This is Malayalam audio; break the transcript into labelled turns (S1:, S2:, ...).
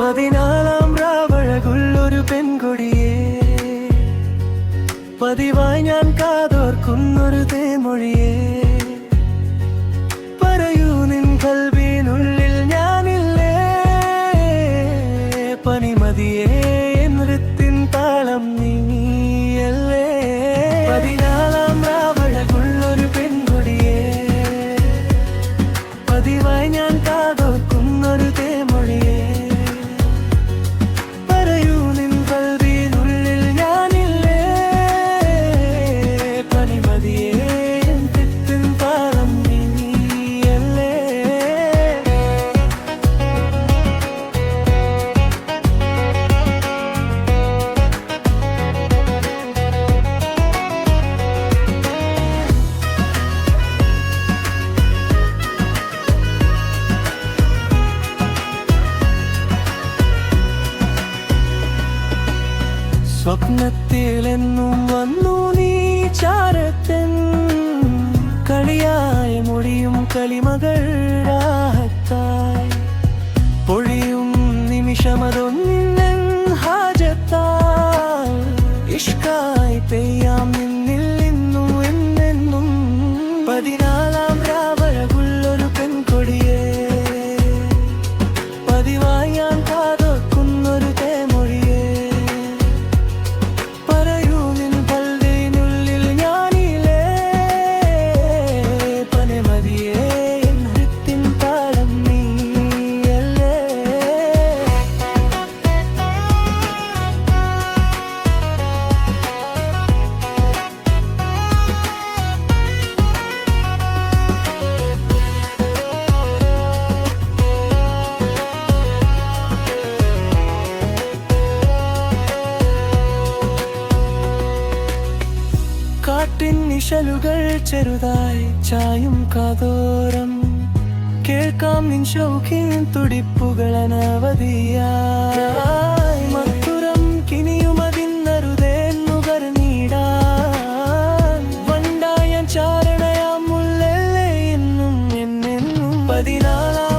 S1: പതിനാലാം രാവഴകുള്ളൊരു പെൺകൊടിയേ. പതിവായി ഞാൻ കാതോർക്കുന്നൊരു തേമൊഴിയേ പറയൂ നിൻ കൽവിനുള്ളിൽ ഞാനില്ലേ? പനിമതിയേ നൃത്തിൻ താളം നീയല്ലേ പതിനാലാം രാവഴകുള്ളൊരു പെൺകൊടിയേ. പതിവായി ഞാൻ കാതോർക്കുന്നൊരു തേമൊഴിയേ സ്വപ്നത്തിലെന്നും വന്നു നീ ചാരത്തൻ. കളിയായ മൊഴിയും കളിമകൾ രാഹത്തായി പൊഴിയും നിമിഷമതൊന്നിൻ ഹാജത്താൽ. ഇഷ്കായി പെയ്യാം നിന്നിൽ നിന്നു എന്നെന്നും. പതിനാലാം രാവഴകുള്ളൊരു പെൺകൊടിയേ. പതിവായി ഞാൻ നിഴലുകൾ ചെറുതായി ചായും കാതോരം. കേൾക്കാം നിൻ ശൗഖ്യം തുടിപ്പുകൾ അനവധിയ മധുരം വണ്ടായ ചാരണയാ പതിനാലാം